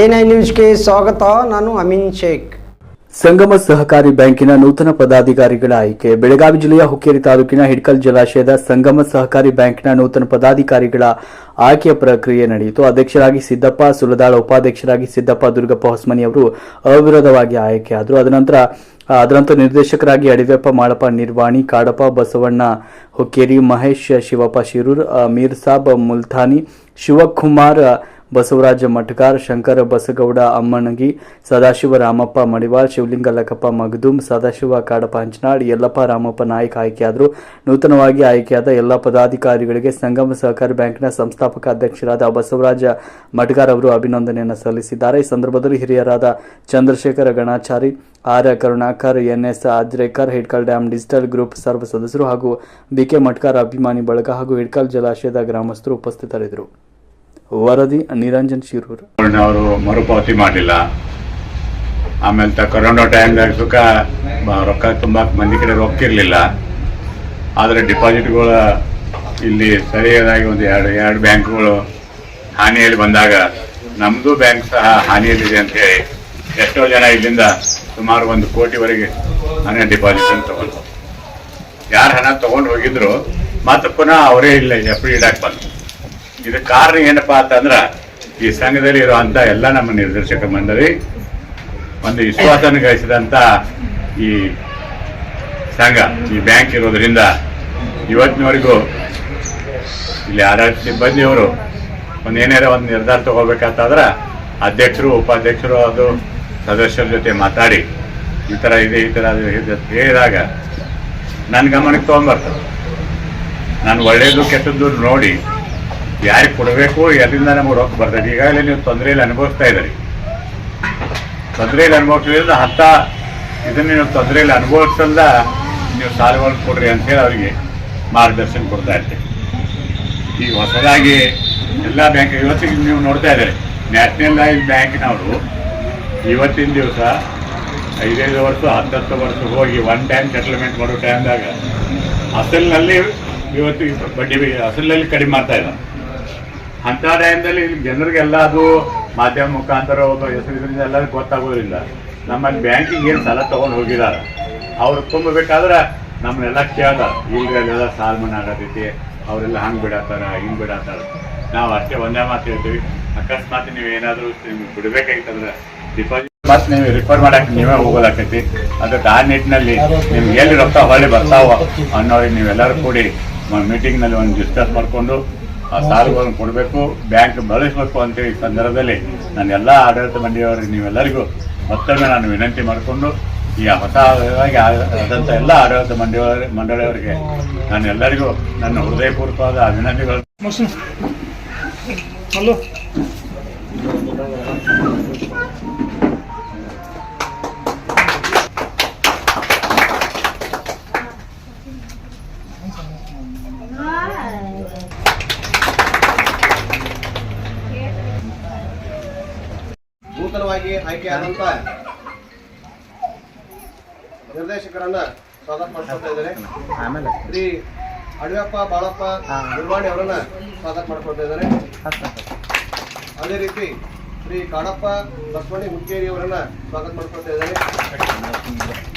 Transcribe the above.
N I ನ್ಯೂಸ್ಗೆ ಸ್ವಾಗತ, ನಾನು ಅಮಿನ್ ಶೇಖ್. ಸಂಗಮ ಸಹಕಾರಿ ಬ್ಯಾಂಕಿನ ನೂತನ ಪದಾಧಿಕಾರಿಗಳ ಆಯ್ಕೆ. ಬೆಳಗಾವಿ ಜಿಲ್ಲೆಯ ಹುಕ್ಕೇರಿ ತಾಲೂಕಿನ ಹಿಡ್ಕಲ್ ಜಲಾಶಯದ ಸಂಗಮ ಸಹಕಾರಿ ಬ್ಯಾಂಕಿನ ನೂತನ ಪದಾಧಿಕಾರಿಗಳ ಆಯ್ಕೆಯ ಪ್ರಕ್ರಿಯೆ ನಡೆಯಿತು. ಅಧ್ಯಕ್ಷರಾಗಿ ಸಿದ್ದಪ್ಪ ಸುಲದಾಳ, ಉಪಾಧ್ಯಕ್ಷರಾಗಿ ಸಿದ್ದಪ್ಪ ದುರ್ಗಪ್ಪ ಹೊಸ್ಮನಿ ಅವರು ಅವಿರೋಧವಾಗಿ ಆಯ್ಕೆಯಾದರು ಅದನಂತರ ಅದರಂತೆ ನಿರ್ದೇಶಕರಾಗಿ ಅಡಿವೆಪ್ಪ ಮಾಳಪ್ಪ, ನಿರ್ವಾಣಿ, ಕಾಡಪ್ಪ, ಬಸವಣ್ಣ ಹುಕ್ಕೇರಿ, ಮಹೇಶ್, ಶಿವಪ್ಪ ಶಿರೂರ್ ಮೀರ್ಸಾಬ್ ಮೀರ್ ಸಾಬ್, ಮುಲ್ತಾನಿ, ಶಿವಕುಮಾರ್ ಬಸವರಾಜ ಮಠಕಾರ್ ಶಂಕರ ಬಸಗೌಡ ಅಮ್ಮಣಗಿ ಸದಾಶಿವ ರಾಮಪ್ಪ ಮಡಿವಾಳ್, ಶಿವಲಿಂಗ ಲಕ್ಕಪ್ಪ ಮಗದುಮ್ ಸದಾಶಿವ ಕಾಡಪ್ಪ ಹಂಚನಾಳ್, ಯಲ್ಲಪ್ಪ ರಾಮಪ್ಪ ನಾಯಕ್ ಆಯ್ಕೆಯಾದರು. ನೂತನವಾಗಿ ಆಯ್ಕೆಯಾದ ಎಲ್ಲ ಪದಾಧಿಕಾರಿಗಳಿಗೆ ಸಂಗಮ ಸಹಕಾರಿ ಬ್ಯಾಂಕ್ನ ಸಂಸ್ಥಾಪಕ ಅಧ್ಯಕ್ಷರಾದ ಬಸವರಾಜ ಮಠಕಾರ್ ಅವರು ಅಭಿನಂದನೆಯನ್ನು ಸಲ್ಲಿಸಿದ್ದಾರೆ. ಈ ಸಂದರ್ಭದಲ್ಲಿ ಹಿರಿಯರಾದ Chandrashekhara Ganachari, R Karunakar NS Ajrekar Hidkal dam digital group ಸರ್ವ ಸದಸ್ಯರು ಹಾಗೂ ಬಿಕೆ ಮಟ್ಕಾರ್ ಅಭಿಮಾನಿ ಬಳಗ ಹಾಗೂ ಹಿಡ್ಕಲ್ ಜಲಾಶಯದ ಗ್ರಾಮಸ್ಥರು ಉಪಸ್ಥಿತರಿದ್ದರು. ವರದಿ ನಿರಂಜನ್ ಶಿರೂರು ಅವರು. ಮರುಪಾವತಿ ಮಾಡಿಲ್ಲ ಆಮೇಲೆ ಕೊರೋನಾ ಟೈಮ್ದಾಗ ಸುಖ ರೊಕ್ಕ ತುಂಬ ಮಂದಿ ಕಡೆ ರೊಕ್ಕ ಇರಲಿಲ್ಲ ಆದರೆ ಡಿಪಾಸಿಟ್ಗಳು ಇಲ್ಲಿ ಸರಿಯಾದಾಗಿ ಒಂದು ಎರಡು ಎರಡು ಬ್ಯಾಂಕ್ಗಳು ಹಾನಿಯಲ್ಲಿ ಬಂದಾಗ ನಮ್ಮದು ಬ್ಯಾಂಕ್ ಸಹ ಹಾನಿಯಲ್ಲಿದೆ ಅಂತೇಳಿ ಎಷ್ಟೋ ಜನ ಇಲ್ಲಿಂದ ಸುಮಾರು ಒಂದು ಕೋಟಿವರೆಗೆ ಹಣ ಡಿಪಾಸಿಟ್ ಅಂತ ತಗೊಂಡು ಯಾರು ಹಣ ತಗೊಂಡು ಹೋಗಿದ್ರು ಮತ್ತೆ ಪುನಃ ಅವರೇ ಇಲ್ಲ ಎಫ್ ಡಿ ಇಡಕ್ಕೆ ಬಂದ್ರು ಇದಕ್ಕೆ ಕಾರಣ ಏನಪ್ಪಾ ಅಂತಂದ್ರ ಈ ಸಂಘದಲ್ಲಿ ಇರುವಂತ ಎಲ್ಲ ನಮ್ಮ ನಿರ್ದೇಶಕ ಮಂಡಳಿ ಒಂದು ವಿಶ್ವಾಸನ ಗಳಿಸಿದಂತ ಈ ಸಂಘ, ಈ ಬ್ಯಾಂಕ್ ಇರೋದ್ರಿಂದ ಇವತ್ತಿನವರೆಗೂ ಇಲ್ಲಿ ಆಡಳಿತ ಸಿಬ್ಬಂದಿಯವರು ಒಂದು ಏನಾರ ಒಂದು ನಿರ್ಧಾರ ತಗೋಬೇಕಂತಾದ್ರೆ ಅಧ್ಯಕ್ಷರು, ಉಪಾಧ್ಯಕ್ಷರು ಅದು ಸದಸ್ಯರ ಜೊತೆ ಮಾತಾಡಿ. ಈ ಥರ ಇದೆ, ಈ ಥರ ಇದೆ ಹೇಳಿದಾಗ ನನ್ನ ಗಮನಕ್ಕೆ ತೊಗೊಂಡ್ಬರ್ತದೆ ನಾನು ಒಳ್ಳೆಯದು ಕೆಟ್ಟದ್ದು ನೋಡಿ ಯಾರಿಗೆ ಕೊಡಬೇಕು, ಎಲ್ಲಿಂದ ನಮಗೆ ರೊಕ್ಕ ಬರ್ತದೆ? ಈಗಾಗಲೇ ನೀವು ತೊಂದರೆಯಲ್ಲಿ ಅನುಭವಿಸ್ತಾ ಇದ್ದೀರಿ. ತೊಂದರೆಯಲ್ಲಿ ಅನುಭವಿಸೋದ್ರಿಂದ ಹತ್ತ ಇದನ್ನ ನೀವು ತೊಂದರೆಯಲ್ಲಿ ಅನುಭವಿಸ್ತಂದ ನೀವು ಸಾಲವನ್ನು ಕೊಡ್ರಿ ಅಂತೇಳಿ ಅವರಿಗೆ ಮಾರ್ಗದರ್ಶನ ಕೊಡ್ತಾ ಇರ್ತೀವಿ ಈಗ ಹೊಸದಾಗಿ ಎಲ್ಲ ಬ್ಯಾಂಕ್ ಇವತ್ತಿಗೆ ನೀವು ನೋಡ್ತಾ ಇದ್ದೀರಿ ಲೈಫ್ ಬ್ಯಾಂಕಿನವರು ಇವತ್ತಿನ ದಿವಸ ಐದೈದು ವರ್ಷ, ಹತ್ತತ್ತು ವರ್ಷ ಹೋಗಿ ಒನ್ ಟೈಮ್ ಸೆಟಲ್ಮೆಂಟ್ ಮಾಡೋ ಟೈಮ್ದಾಗ ಅಸಲಿನಲ್ಲಿ ಇವತ್ತಿಗೆ ಬಡ್ಡಿ ಅಸಲಿನಲ್ಲಿ ಕಡಿಮೆ ಮಾಡ್ತಾ ಇದ್ದಾರೆ. ಅಂಥ ಟೈಮ್ದಲ್ಲಿ ಇಲ್ಲಿ ಜನರಿಗೆಲ್ಲ ಅದು ಮಾಧ್ಯಮ ಮುಖಾಂತರ ಒಬ್ಬ ಇದರಿಂದ ಎಲ್ಲರಿಗೂ ಗೊತ್ತಾಗೋದಿಲ್ಲ. ನಮ್ಮಲ್ಲಿ ಬ್ಯಾಂಕಿಗೆ ಏನು ಸಾಲ ತೊಗೊಂಡು ಹೋಗಿದ್ದಾರೆ ಅವ್ರು ತುಂಬಬೇಕಾದ್ರೆ ನಮ್ಮನ್ನೆಲ್ಲ ಕೇಳ್ದಾರ ಇಲ್ರಿ ಅಲ್ಲೆಲ್ಲ ಸಾಲ ಮನೆ ಆಗತೈತಿ, ಅವರೆಲ್ಲ ಹಂಗೆ ಬಿಡತ್ತಾರ, ಹಿಂಗೆ ಬಿಡತ್ತಾರ. ನಾವು ಅಷ್ಟೇ ಒಂದೇ ಮಾತು ಹೇಳ್ತೀವಿ. ಅಕಸ್ಮಾತ್ ನೀವು ಏನಾದರೂ ನಿಮ್ಗೆ ಬಿಡಬೇಕಾಗಿತ್ತಂದ್ರೆ ಡಿಪಾಸಿಟ್ ಮತ್ತೆ ನೀವು ರಿಫರ್ ಮಾಡಕ್ಕೆ ನೀವೇ ಹೋಗೋದಾಕೈತಿ ಅದಕ್ಕೆ ಆ ನಿಟ್ಟಿನಲ್ಲಿ ನಿಮ್ಗೆ ಎಲ್ಲಿ ರೊಕ್ಕ ಹೊಳ್ಳಿ ಬರ್ತಾವ ಅನ್ನೋರಿಗೆ ನೀವೆಲ್ಲರೂ ಕೂಡಿ ಮೀಟಿಂಗ್ನಲ್ಲಿ ಒಂದು ಡಿಸ್ಕಸ್ ಮಾಡಿಕೊಂಡು ಆ ಸಾಲಗಳನ್ನು ಕೊಡಬೇಕು, ಬ್ಯಾಂಕ್ ಬಳಸಬೇಕು ಅಂತೇಳಿ ಈ ಸಂದರ್ಭದಲ್ಲಿ ನಾನು ಎಲ್ಲ ಆಡಳಿತ ಮಂಡಳಿಯವರಿಗೆ ನೀವೆಲ್ಲರಿಗೂ ಮತ್ತೊಮ್ಮೆ ನಾನು ವಿನಂತಿ ಮಾಡಿಕೊಂಡು ಈ ಹೊಸವಾಗಿ ಆದಂಥ ಎಲ್ಲ ಆಡಳಿತ ಮಂಡಳಿ ಮಂಡಳಿಯವರಿಗೆ ನಾನು ಎಲ್ಲರಿಗೂ ನನ್ನ ಹೃದಯಪೂರ್ವಕವಾದ ಅಭಿನಂದನೆಗಳು. ನೂತನವಾಗಿ ಆಯ್ಕೆಯಾದಂತ ನಿರ್ದೇಶಕರನ್ನ ಸ್ವಾಗತ ಮಾಡ್ಕೊಳ್ತಾ ಇದ್ದಾರೆ ಆಮೇಲೆ. ಶ್ರೀ ಅಡವ್ಯಪ್ಪ ಬಾಳಪ್ಪ ಗುರುವಾಣಿ ಅವರನ್ನ ಸ್ವಾಗತ ಮಾಡ್ಕೊಳ್ತಾ ಇದ್ದಾರೆ ಅದೇ ರೀತಿ ಶ್ರೀ ಕಾಡಪ್ಪ ಬಸವಣ್ಣ ಹುಕ್ಕೇರಿ ಅವರನ್ನ ಸ್ವಾಗತ ಮಾಡ್ಕೊಳ್ತಾ ಇದ್ದಾರೆ